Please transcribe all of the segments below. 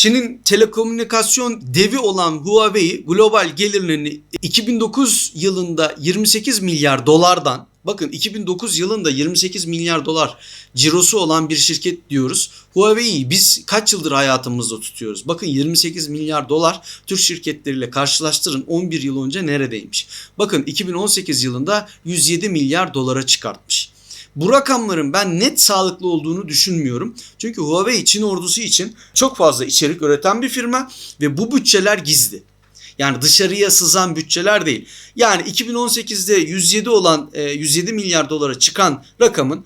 Çin'in telekomünikasyon devi olan Huawei global gelirlerini 2009 yılında 28 milyar dolardan bakın 2009 yılında 28 milyar dolar cirosu olan bir şirket diyoruz. Huawei'yi biz kaç yıldır hayatımızda tutuyoruz? Bakın 28 milyar dolar Türk şirketleriyle karşılaştırın 11 yıl önce neredeymiş? Bakın 2018 yılında 107 milyar dolara çıkartmış. Bu rakamların ben net sağlıklı olduğunu düşünmüyorum. Çünkü Huawei Çin ordusu için çok fazla içerik üreten bir firma ve bu bütçeler gizli. Yani dışarıya sızan bütçeler değil. Yani 2018'de 107 olan 107 milyar dolara çıkan rakamın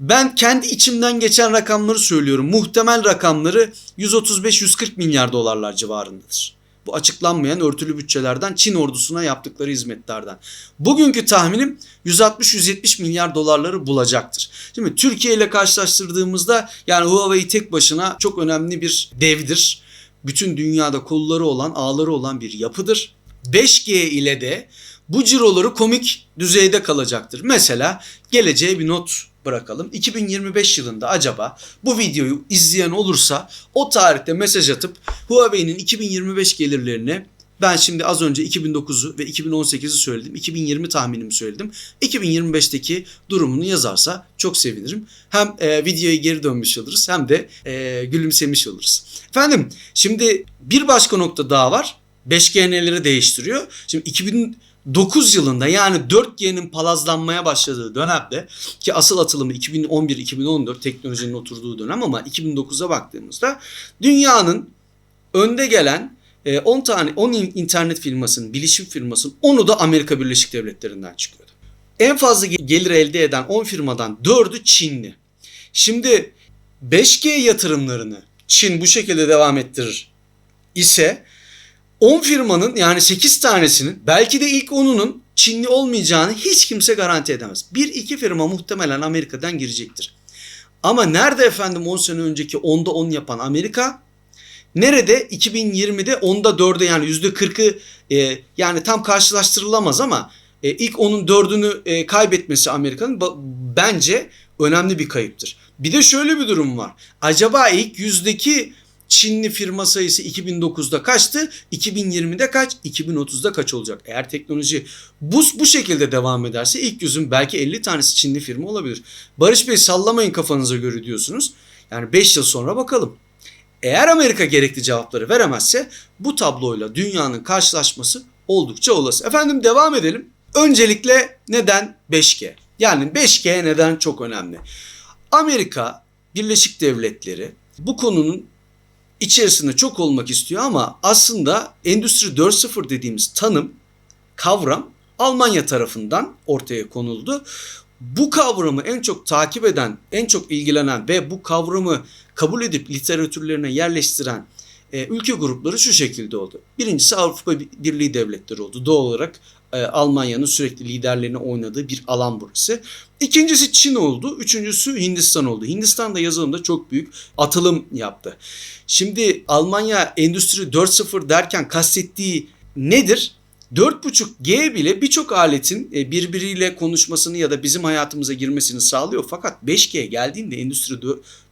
ben kendi içimden geçen rakamları söylüyorum. Muhtemel rakamları 135-140 milyar dolarlar civarındadır. Bu açıklanmayan örtülü bütçelerden Çin ordusuna yaptıkları hizmetlerden. Bugünkü tahminim 160-170 milyar dolarları bulacaktır. Şimdi Türkiye ile karşılaştırdığımızda yani Huawei tek başına çok önemli bir devdir. Bütün dünyada kolları olan, ağları olan bir yapıdır. 5G ile de bu ciroları komik düzeyde kalacaktır. Mesela geleceğe bir not bırakalım. 2025 yılında acaba bu videoyu izleyen olursa o tarihte mesaj atıp Huawei'nin 2025 gelirlerini ben şimdi az önce 2009'u ve 2018'i söyledim. 2020 tahminimi söyledim. 2025'teki durumunu yazarsa çok sevinirim. Hem e, videoya geri dönmüş oluruz hem de e, gülümsemiş oluruz. Efendim şimdi bir başka nokta daha var. 5G neleri değiştiriyor? Şimdi 2000 9 yılında yani 4G'nin palazlanmaya başladığı dönemde ki asıl atılımı 2011-2014 teknolojinin oturduğu dönem ama 2009'a baktığımızda dünyanın önde gelen 10 tane 10 internet firmasının, bilişim firmasının onu da Amerika Birleşik Devletleri'nden çıkıyordu. En fazla gelir elde eden 10 firmadan 4'ü Çinli. Şimdi 5G yatırımlarını Çin bu şekilde devam ettirir ise 10 firmanın yani 8 tanesinin belki de ilk 10'unun Çinli olmayacağını hiç kimse garanti edemez. Bir iki firma muhtemelen Amerika'dan girecektir. Ama nerede efendim 10 sene önceki 10'da 10 yapan Amerika? Nerede 2020'de 10'da 4'e yani %40'ı e, yani tam karşılaştırılamaz ama e, ilk 10'un 4'ünü e, kaybetmesi Amerika'nın bence önemli bir kayıptır. Bir de şöyle bir durum var. Acaba ilk yüzdeki Çinli firma sayısı 2009'da kaçtı? 2020'de kaç? 2030'da kaç olacak? Eğer teknoloji bu, bu şekilde devam ederse ilk yüzün belki 50 tanesi Çinli firma olabilir. Barış Bey sallamayın kafanıza göre diyorsunuz. Yani 5 yıl sonra bakalım. Eğer Amerika gerekli cevapları veremezse bu tabloyla dünyanın karşılaşması oldukça olası. Efendim devam edelim. Öncelikle neden 5G? Yani 5G neden çok önemli? Amerika Birleşik Devletleri bu konunun içerisinde çok olmak istiyor ama aslında Endüstri 4.0 dediğimiz tanım, kavram Almanya tarafından ortaya konuldu. Bu kavramı en çok takip eden, en çok ilgilenen ve bu kavramı kabul edip literatürlerine yerleştiren e, ülke grupları şu şekilde oldu. Birincisi Avrupa Birliği devletleri oldu. Doğal olarak e, Almanya'nın sürekli liderlerini oynadığı bir alan burası. İkincisi Çin oldu. Üçüncüsü Hindistan oldu. Hindistan da yazılımda çok büyük atılım yaptı. Şimdi Almanya Endüstri 4.0 derken kastettiği nedir? 4.5G bile birçok aletin e, birbiriyle konuşmasını ya da bizim hayatımıza girmesini sağlıyor. Fakat 5G geldiğinde Endüstri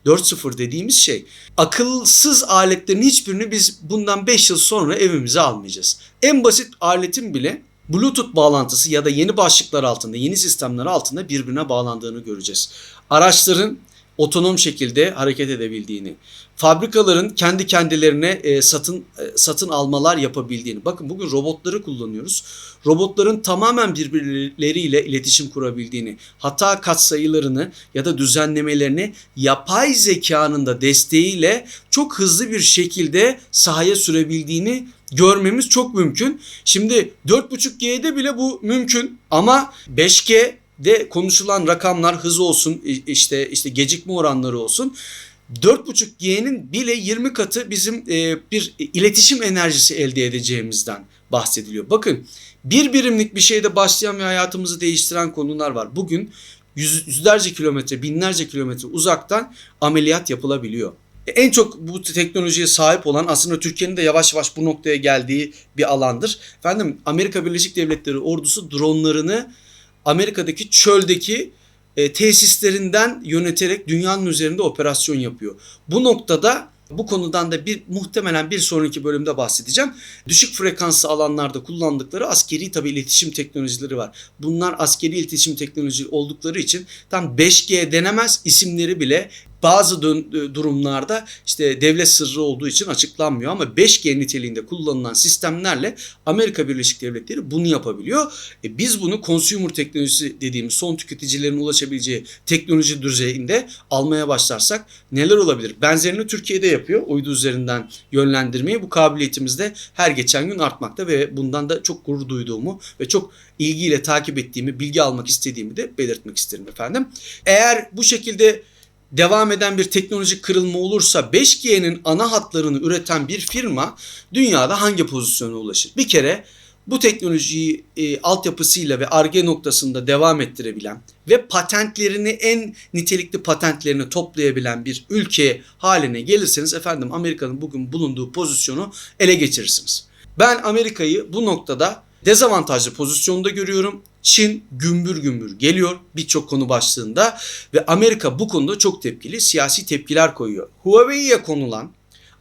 4.0 dediğimiz şey akılsız aletlerin hiçbirini biz bundan 5 yıl sonra evimize almayacağız. En basit aletin bile Bluetooth bağlantısı ya da yeni başlıklar altında, yeni sistemler altında birbirine bağlandığını göreceğiz. Araçların otonom şekilde hareket edebildiğini, fabrikaların kendi kendilerine e, satın e, satın almalar yapabildiğini. Bakın bugün robotları kullanıyoruz. Robotların tamamen birbirleriyle iletişim kurabildiğini, hata katsayılarını ya da düzenlemelerini yapay zekanın da desteğiyle çok hızlı bir şekilde sahaya sürebildiğini görmemiz çok mümkün. Şimdi 4.5G'de bile bu mümkün ama 5G de konuşulan rakamlar hız olsun işte işte gecikme oranları olsun 4.5G'nin bile 20 katı bizim e, bir iletişim enerjisi elde edeceğimizden bahsediliyor. Bakın bir birimlik bir şeyde başlayan ve hayatımızı değiştiren konular var. Bugün yüz, yüzlerce kilometre, binlerce kilometre uzaktan ameliyat yapılabiliyor. En çok bu teknolojiye sahip olan aslında Türkiye'nin de yavaş yavaş bu noktaya geldiği bir alandır. Efendim Amerika Birleşik Devletleri ordusu dronlarını Amerika'daki çöldeki e, tesislerinden yöneterek dünyanın üzerinde operasyon yapıyor. Bu noktada Bu konudan da bir muhtemelen bir sonraki bölümde bahsedeceğim. Düşük frekanslı alanlarda kullandıkları askeri tabi iletişim teknolojileri var. Bunlar askeri iletişim teknolojileri oldukları için tam 5G denemez isimleri bile bazı dön- durumlarda işte devlet sırrı olduğu için açıklanmıyor ama 5G niteliğinde kullanılan sistemlerle Amerika Birleşik Devletleri bunu yapabiliyor. E biz bunu consumer teknolojisi dediğimiz son tüketicilerin ulaşabileceği teknoloji düzeyinde almaya başlarsak neler olabilir? Benzerini Türkiye'de yapıyor. Uydu üzerinden yönlendirmeyi bu kabiliyetimiz de her geçen gün artmakta ve bundan da çok gurur duyduğumu ve çok ilgiyle takip ettiğimi, bilgi almak istediğimi de belirtmek isterim efendim. Eğer bu şekilde devam eden bir teknolojik kırılma olursa 5G'nin ana hatlarını üreten bir firma dünyada hangi pozisyona ulaşır? Bir kere bu teknolojiyi e, altyapısıyla ve ARGE noktasında devam ettirebilen ve patentlerini en nitelikli patentlerini toplayabilen bir ülke haline gelirseniz efendim Amerika'nın bugün bulunduğu pozisyonu ele geçirirsiniz. Ben Amerika'yı bu noktada dezavantajlı pozisyonda görüyorum. Çin gümbür gümbür geliyor birçok konu başlığında ve Amerika bu konuda çok tepkili siyasi tepkiler koyuyor. Huawei'ye konulan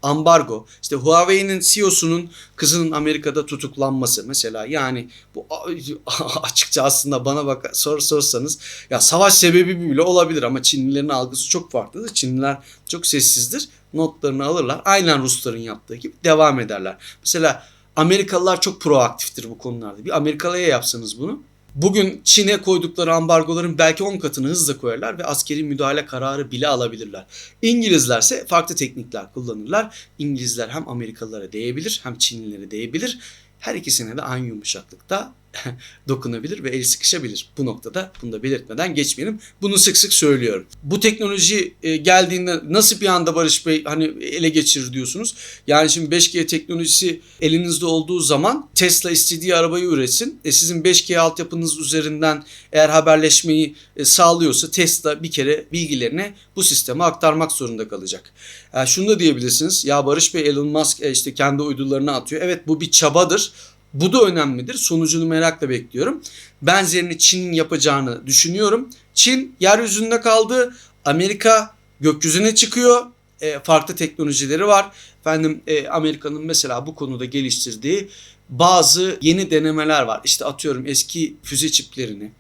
ambargo işte Huawei'nin CEO'sunun kızının Amerika'da tutuklanması mesela yani bu açıkça aslında bana bak sor sorsanız ya savaş sebebi bile olabilir ama Çinlilerin algısı çok farklıdır. Çinliler çok sessizdir. Notlarını alırlar. Aynen Rusların yaptığı gibi devam ederler. Mesela Amerikalılar çok proaktiftir bu konularda. Bir Amerikalıya yapsanız bunu Bugün Çin'e koydukları ambargoların belki 10 katını hızla koyarlar ve askeri müdahale kararı bile alabilirler. İngilizlerse farklı teknikler kullanırlar. İngilizler hem Amerikalılara değebilir hem Çinlilere değebilir. Her ikisine de aynı yumuşaklıkta dokunabilir ve el sıkışabilir. Bu noktada bunu da belirtmeden geçmeyelim. Bunu sık sık söylüyorum. Bu teknoloji e, geldiğinde nasıl bir anda Barış Bey hani ele geçirir diyorsunuz. Yani şimdi 5G teknolojisi elinizde olduğu zaman Tesla istediği arabayı üretsin. E sizin 5G altyapınız üzerinden eğer haberleşmeyi e, sağlıyorsa Tesla bir kere bilgilerini bu sisteme aktarmak zorunda kalacak. Yani şunu da diyebilirsiniz. Ya Barış Bey Elon Musk işte kendi uydularını atıyor. Evet bu bir çabadır. Bu da önemlidir. Sonucunu merakla bekliyorum. Benzerini Çin'in yapacağını düşünüyorum. Çin yeryüzünde kaldı. Amerika gökyüzüne çıkıyor. E, farklı teknolojileri var. Efendim e, Amerika'nın mesela bu konuda geliştirdiği bazı yeni denemeler var. İşte atıyorum eski füze çiplerini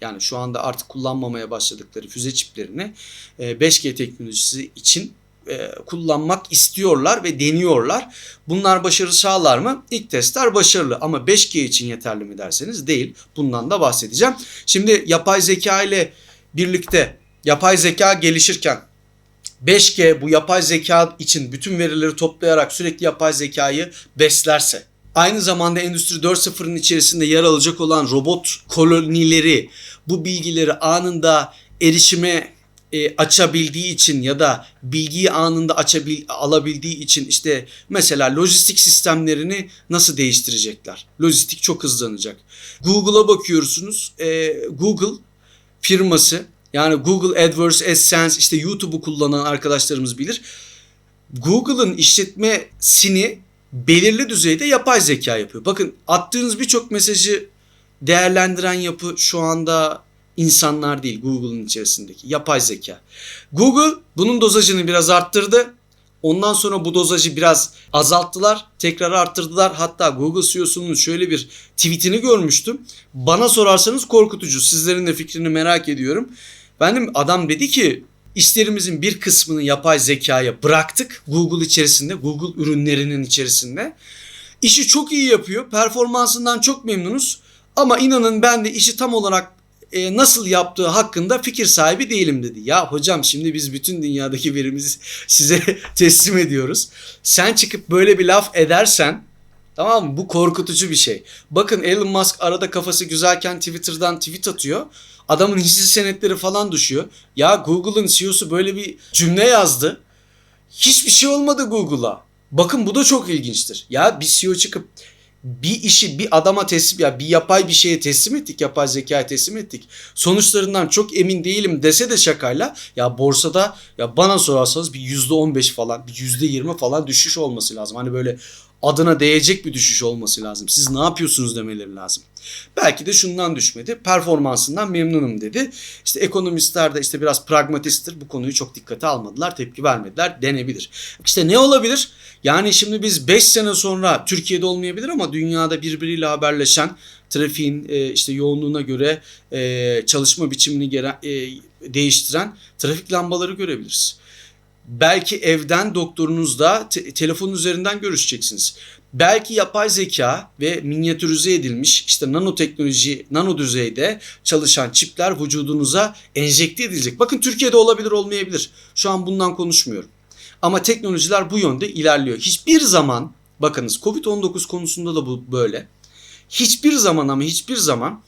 yani şu anda artık kullanmamaya başladıkları füze çiplerini e, 5G teknolojisi için e, kullanmak istiyorlar ve deniyorlar. Bunlar başarı sağlar mı? İlk testler başarılı ama 5G için yeterli mi derseniz değil. Bundan da bahsedeceğim. Şimdi yapay zeka ile birlikte yapay zeka gelişirken 5G bu yapay zeka için bütün verileri toplayarak sürekli yapay zekayı beslerse aynı zamanda Endüstri 4.0'ın içerisinde yer alacak olan robot kolonileri bu bilgileri anında erişime e, açabildiği için ya da bilgiyi anında açabil alabildiği için işte mesela lojistik sistemlerini nasıl değiştirecekler? Lojistik çok hızlanacak. Google'a bakıyorsunuz. E, Google firması yani Google AdWords, AdSense işte YouTube'u kullanan arkadaşlarımız bilir. Google'ın işletmesini belirli düzeyde yapay zeka yapıyor. Bakın attığınız birçok mesajı değerlendiren yapı şu anda insanlar değil Google'ın içerisindeki yapay zeka. Google bunun dozajını biraz arttırdı. Ondan sonra bu dozajı biraz azalttılar, tekrar arttırdılar. Hatta Google CEO'sunun şöyle bir tweetini görmüştüm. Bana sorarsanız korkutucu. Sizlerin de fikrini merak ediyorum. Benim adam dedi ki işlerimizin bir kısmını yapay zekaya bıraktık. Google içerisinde, Google ürünlerinin içerisinde. İşi çok iyi yapıyor. Performansından çok memnunuz. Ama inanın ben de işi tam olarak e, nasıl yaptığı hakkında fikir sahibi değilim dedi. Ya hocam şimdi biz bütün dünyadaki verimizi size teslim ediyoruz. Sen çıkıp böyle bir laf edersen tamam mı? Bu korkutucu bir şey. Bakın Elon Musk arada kafası güzelken Twitter'dan tweet atıyor. Adamın hisse senetleri falan düşüyor. Ya Google'ın CEO'su böyle bir cümle yazdı. Hiçbir şey olmadı Google'a. Bakın bu da çok ilginçtir. Ya bir CEO çıkıp bir işi bir adama teslim ya bir yapay bir şeye teslim ettik yapay zekaya teslim ettik sonuçlarından çok emin değilim dese de şakayla ya borsada ya bana sorarsanız bir yüzde on beş falan bir yüzde yirmi falan düşüş olması lazım hani böyle adına değecek bir düşüş olması lazım. Siz ne yapıyorsunuz demeleri lazım. Belki de şundan düşmedi. Performansından memnunum dedi. İşte ekonomistler de işte biraz pragmatisttir. Bu konuyu çok dikkate almadılar, tepki vermediler denebilir. İşte ne olabilir? Yani şimdi biz 5 sene sonra Türkiye'de olmayabilir ama dünyada birbiriyle haberleşen trafiğin e, işte yoğunluğuna göre e, çalışma biçimini e, değiştiren trafik lambaları görebiliriz. Belki evden doktorunuzla te- telefon üzerinden görüşeceksiniz. Belki yapay zeka ve minyatürize edilmiş işte nanoteknoloji, nano düzeyde çalışan çipler vücudunuza enjekte edilecek. Bakın Türkiye'de olabilir olmayabilir. Şu an bundan konuşmuyorum. Ama teknolojiler bu yönde ilerliyor. Hiçbir zaman bakınız Covid-19 konusunda da bu böyle. Hiçbir zaman ama hiçbir zaman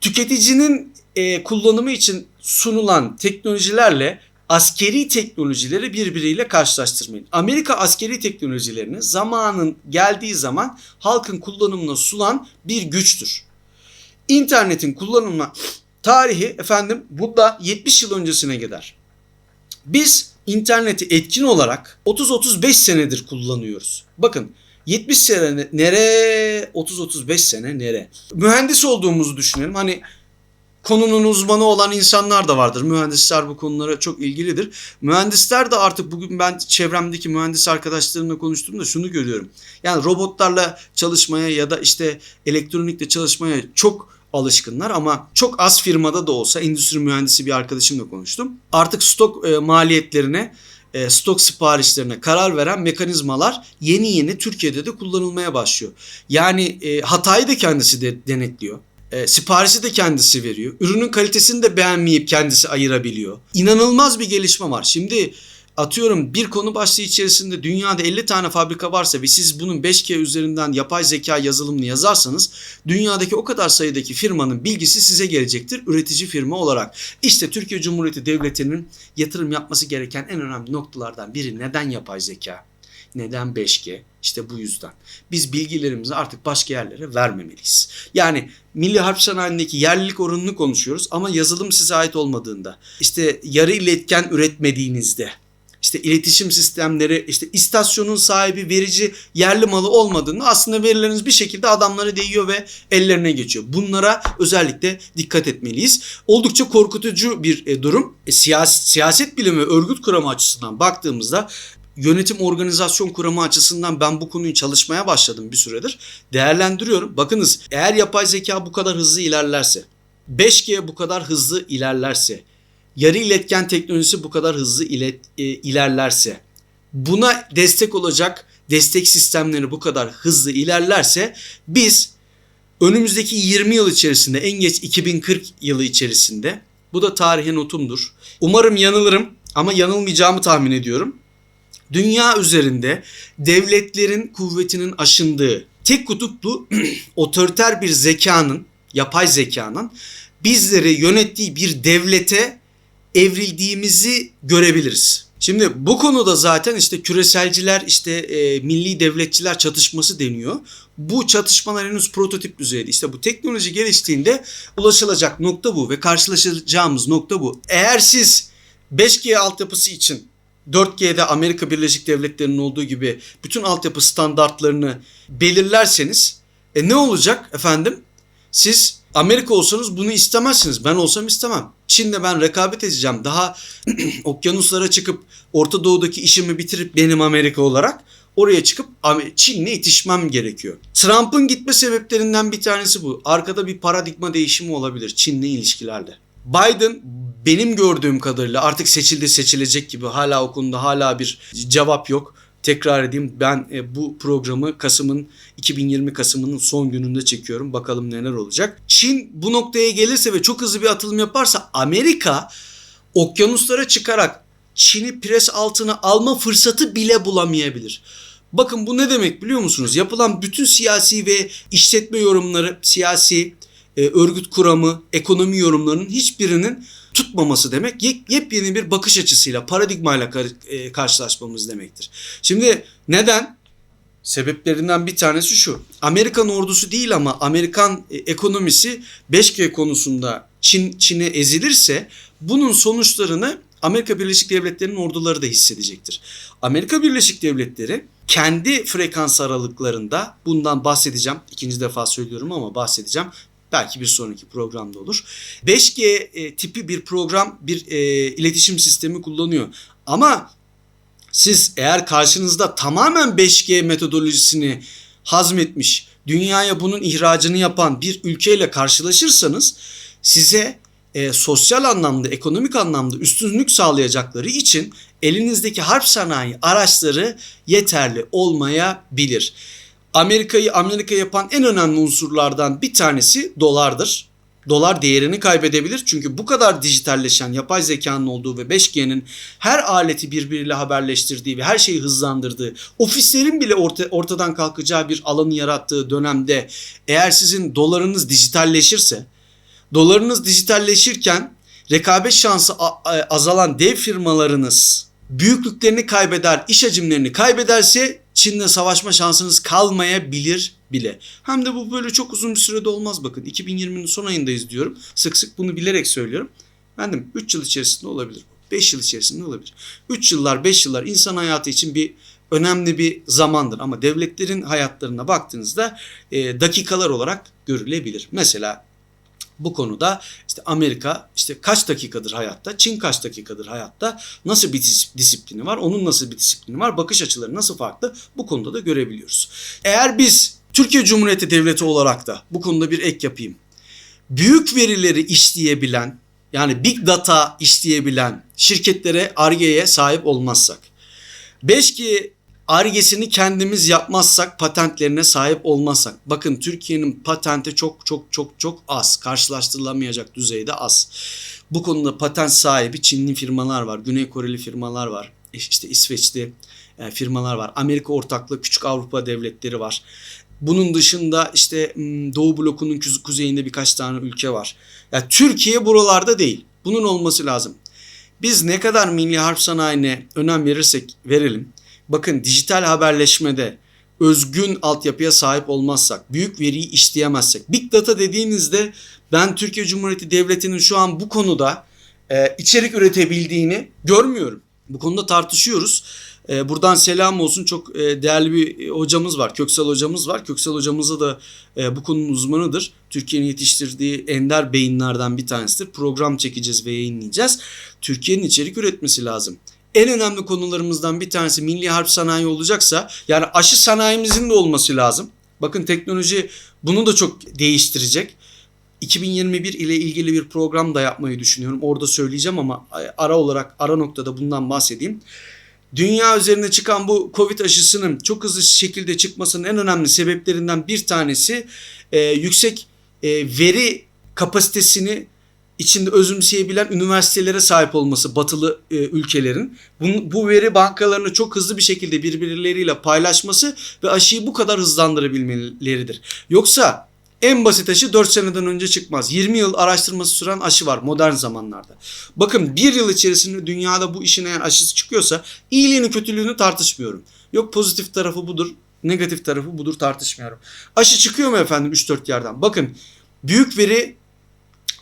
tüketicinin e, kullanımı için sunulan teknolojilerle askeri teknolojileri birbiriyle karşılaştırmayın. Amerika askeri teknolojilerini zamanın geldiği zaman halkın kullanımına sunan bir güçtür. İnternetin kullanımına tarihi efendim bunda 70 yıl öncesine gider. Biz interneti etkin olarak 30-35 senedir kullanıyoruz. Bakın 70 sene nere 30-35 sene nere? Mühendis olduğumuzu düşünelim. Hani konunun uzmanı olan insanlar da vardır. Mühendisler bu konulara çok ilgilidir. Mühendisler de artık bugün ben çevremdeki mühendis arkadaşlarımla konuştuğumda şunu görüyorum. Yani robotlarla çalışmaya ya da işte elektronikle çalışmaya çok alışkınlar ama çok az firmada da olsa endüstri mühendisi bir arkadaşımla konuştum. Artık stok e, maliyetlerine e, stok siparişlerine karar veren mekanizmalar yeni yeni Türkiye'de de kullanılmaya başlıyor. Yani e, hatayı da kendisi de denetliyor. E, siparişi de kendisi veriyor. Ürünün kalitesini de beğenmeyip kendisi ayırabiliyor. İnanılmaz bir gelişme var. Şimdi atıyorum bir konu başlığı içerisinde dünyada 50 tane fabrika varsa ve siz bunun 5G üzerinden yapay zeka yazılımını yazarsanız dünyadaki o kadar sayıdaki firmanın bilgisi size gelecektir üretici firma olarak. İşte Türkiye Cumhuriyeti Devleti'nin yatırım yapması gereken en önemli noktalardan biri neden yapay zeka? Neden 5G? İşte bu yüzden. Biz bilgilerimizi artık başka yerlere vermemeliyiz. Yani Milli Harp Sanayi'ndeki yerlilik oranını konuşuyoruz ama yazılım size ait olmadığında, işte yarı iletken üretmediğinizde, işte iletişim sistemleri, işte istasyonun sahibi, verici, yerli malı olmadığında aslında verileriniz bir şekilde adamlara değiyor ve ellerine geçiyor. Bunlara özellikle dikkat etmeliyiz. Oldukça korkutucu bir e, durum. E, siyas- siyaset bilimi, örgüt kuramı açısından baktığımızda yönetim organizasyon kuramı açısından ben bu konuyu çalışmaya başladım bir süredir. Değerlendiriyorum. Bakınız eğer yapay zeka bu kadar hızlı ilerlerse, 5G bu kadar hızlı ilerlerse, yarı iletken teknolojisi bu kadar hızlı ilet, e, ilerlerse, buna destek olacak destek sistemleri bu kadar hızlı ilerlerse biz önümüzdeki 20 yıl içerisinde en geç 2040 yılı içerisinde bu da tarihe notumdur. Umarım yanılırım ama yanılmayacağımı tahmin ediyorum dünya üzerinde devletlerin kuvvetinin aşındığı tek kutuplu otoriter bir zekanın, yapay zekanın bizleri yönettiği bir devlete evrildiğimizi görebiliriz. Şimdi bu konuda zaten işte küreselciler işte e, milli devletçiler çatışması deniyor. Bu çatışmalar henüz prototip düzeyde. İşte bu teknoloji geliştiğinde ulaşılacak nokta bu ve karşılaşacağımız nokta bu. Eğer siz 5G altyapısı için 4G'de Amerika Birleşik Devletleri'nin olduğu gibi bütün altyapı standartlarını belirlerseniz e ne olacak efendim? Siz Amerika olsanız bunu istemezsiniz. Ben olsam istemem. Çin'de ben rekabet edeceğim. Daha okyanuslara çıkıp Orta Doğu'daki işimi bitirip benim Amerika olarak oraya çıkıp Çin'le itişmem gerekiyor. Trump'ın gitme sebeplerinden bir tanesi bu. Arkada bir paradigma değişimi olabilir Çin'le ilişkilerde. Biden benim gördüğüm kadarıyla artık seçildi seçilecek gibi hala o konuda hala bir cevap yok. Tekrar edeyim ben e, bu programı Kasım'ın 2020 Kasım'ın son gününde çekiyorum. Bakalım neler olacak. Çin bu noktaya gelirse ve çok hızlı bir atılım yaparsa Amerika okyanuslara çıkarak Çin'i pres altına alma fırsatı bile bulamayabilir. Bakın bu ne demek biliyor musunuz? Yapılan bütün siyasi ve işletme yorumları, siyasi e, örgüt kuramı, ekonomi yorumlarının hiçbirinin tutmaması demek yepyeni bir bakış açısıyla, paradigmayla e, karşılaşmamız demektir. Şimdi neden? Sebeplerinden bir tanesi şu. Amerikan ordusu değil ama Amerikan e, ekonomisi 5G konusunda Çin Çin'e ezilirse bunun sonuçlarını Amerika Birleşik Devletleri'nin orduları da hissedecektir. Amerika Birleşik Devletleri kendi frekans aralıklarında bundan bahsedeceğim. İkinci defa söylüyorum ama bahsedeceğim. Belki bir sonraki programda olur. 5G e, tipi bir program, bir e, iletişim sistemi kullanıyor. Ama siz eğer karşınızda tamamen 5G metodolojisini hazmetmiş, dünyaya bunun ihracını yapan bir ülkeyle karşılaşırsanız size e, sosyal anlamda, ekonomik anlamda üstünlük sağlayacakları için elinizdeki harp sanayi araçları yeterli olmayabilir. Amerika'yı Amerika yapan en önemli unsurlardan bir tanesi dolardır. Dolar değerini kaybedebilir. Çünkü bu kadar dijitalleşen yapay zekanın olduğu ve 5G'nin her aleti birbiriyle haberleştirdiği ve her şeyi hızlandırdığı, ofislerin bile orta, ortadan kalkacağı bir alanı yarattığı dönemde eğer sizin dolarınız dijitalleşirse, dolarınız dijitalleşirken rekabet şansı azalan dev firmalarınız büyüklüklerini kaybeder, iş hacimlerini kaybederse Çin'le savaşma şansınız kalmayabilir bile. Hem de bu böyle çok uzun bir sürede olmaz bakın. 2020'nin son ayındayız diyorum. Sık sık bunu bilerek söylüyorum. Efendim 3 yıl içerisinde olabilir. 5 yıl içerisinde olabilir. 3 yıllar 5 yıllar insan hayatı için bir önemli bir zamandır. Ama devletlerin hayatlarına baktığınızda e, dakikalar olarak görülebilir. Mesela bu konuda işte Amerika işte kaç dakikadır hayatta, Çin kaç dakikadır hayatta, nasıl bir disiplini var, onun nasıl bir disiplini var, bakış açıları nasıl farklı bu konuda da görebiliyoruz. Eğer biz Türkiye Cumhuriyeti Devleti olarak da bu konuda bir ek yapayım. Büyük verileri işleyebilen yani big data işleyebilen şirketlere, argeye sahip olmazsak, 5G Argesini kendimiz yapmazsak patentlerine sahip olmazsak. Bakın Türkiye'nin patenti çok çok çok çok az. Karşılaştırılamayacak düzeyde az. Bu konuda patent sahibi Çinli firmalar var. Güney Koreli firmalar var. İşte İsveçli e, firmalar var. Amerika ortaklığı küçük Avrupa devletleri var. Bunun dışında işte Doğu blokunun kuzeyinde birkaç tane ülke var. Yani Türkiye buralarda değil. Bunun olması lazım. Biz ne kadar milli harp sanayine önem verirsek verelim Bakın dijital haberleşmede özgün altyapıya sahip olmazsak, büyük veriyi işleyemezsek. Big data dediğinizde ben Türkiye Cumhuriyeti Devleti'nin şu an bu konuda e, içerik üretebildiğini görmüyorum. Bu konuda tartışıyoruz. E, buradan selam olsun çok e, değerli bir hocamız var. Köksal hocamız var. Köksal hocamızı da e, bu konunun uzmanıdır. Türkiye'nin yetiştirdiği ender beyinlerden bir tanesidir. Program çekeceğiz ve yayınlayacağız. Türkiye'nin içerik üretmesi lazım en önemli konularımızdan bir tanesi milli harp sanayi olacaksa yani aşı sanayimizin de olması lazım. Bakın teknoloji bunu da çok değiştirecek. 2021 ile ilgili bir program da yapmayı düşünüyorum. Orada söyleyeceğim ama ara olarak ara noktada bundan bahsedeyim. Dünya üzerinde çıkan bu Covid aşısının çok hızlı şekilde çıkmasının en önemli sebeplerinden bir tanesi e, yüksek e, veri kapasitesini içinde özümseyebilen üniversitelere sahip olması batılı e, ülkelerin. Bu, bu veri bankalarını çok hızlı bir şekilde birbirleriyle paylaşması ve aşıyı bu kadar hızlandırabilmeleridir. Yoksa en basit aşı 4 seneden önce çıkmaz. 20 yıl araştırması süren aşı var modern zamanlarda. Bakın bir yıl içerisinde dünyada bu işin eğer aşısı çıkıyorsa iyiliğini kötülüğünü tartışmıyorum. Yok pozitif tarafı budur, negatif tarafı budur tartışmıyorum. Aşı çıkıyor mu efendim 3-4 yerden? Bakın büyük veri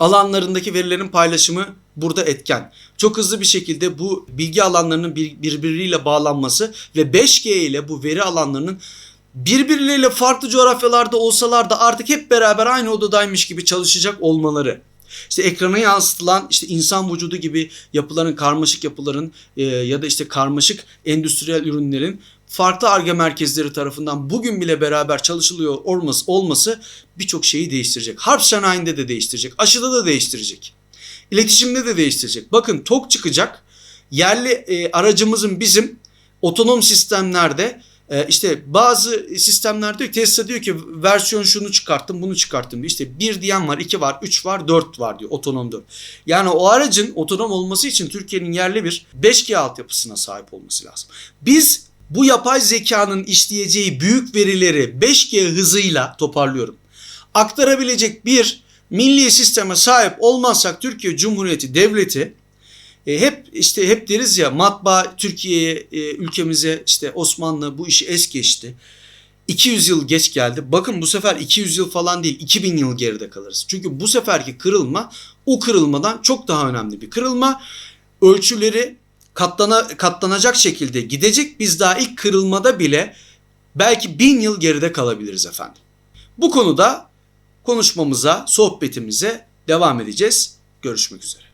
alanlarındaki verilerin paylaşımı burada etken. Çok hızlı bir şekilde bu bilgi alanlarının bir, birbiriyle bağlanması ve 5G ile bu veri alanlarının birbirleriyle farklı coğrafyalarda olsalar da artık hep beraber aynı odadaymış gibi çalışacak olmaları. İşte ekrana yansıtılan işte insan vücudu gibi yapıların, karmaşık yapıların e, ya da işte karmaşık endüstriyel ürünlerin farklı arge merkezleri tarafından bugün bile beraber çalışılıyor olması, olması birçok şeyi değiştirecek. Harp sanayinde de değiştirecek, aşıda da değiştirecek. İletişimde de değiştirecek. Bakın TOK çıkacak. Yerli e, aracımızın bizim otonom sistemlerde e, işte bazı sistemler diyor Tesla diyor ki versiyon şunu çıkarttım bunu çıkarttım diyor. İşte bir diyen var, iki var, üç var, dört var diyor otonom dört. Yani o aracın otonom olması için Türkiye'nin yerli bir 5G altyapısına sahip olması lazım. Biz bu yapay zekanın işleyeceği büyük verileri 5G hızıyla toparlıyorum. Aktarabilecek bir milli sisteme sahip olmazsak Türkiye Cumhuriyeti Devleti e, hep işte hep deriz ya matbaa Türkiye'ye e, ülkemize işte Osmanlı bu işi es geçti. 200 yıl geç geldi. Bakın bu sefer 200 yıl falan değil 2000 yıl geride kalırız. Çünkü bu seferki kırılma o kırılmadan çok daha önemli bir kırılma. ölçüleri katlana, katlanacak şekilde gidecek. Biz daha ilk kırılmada bile belki bin yıl geride kalabiliriz efendim. Bu konuda konuşmamıza, sohbetimize devam edeceğiz. Görüşmek üzere.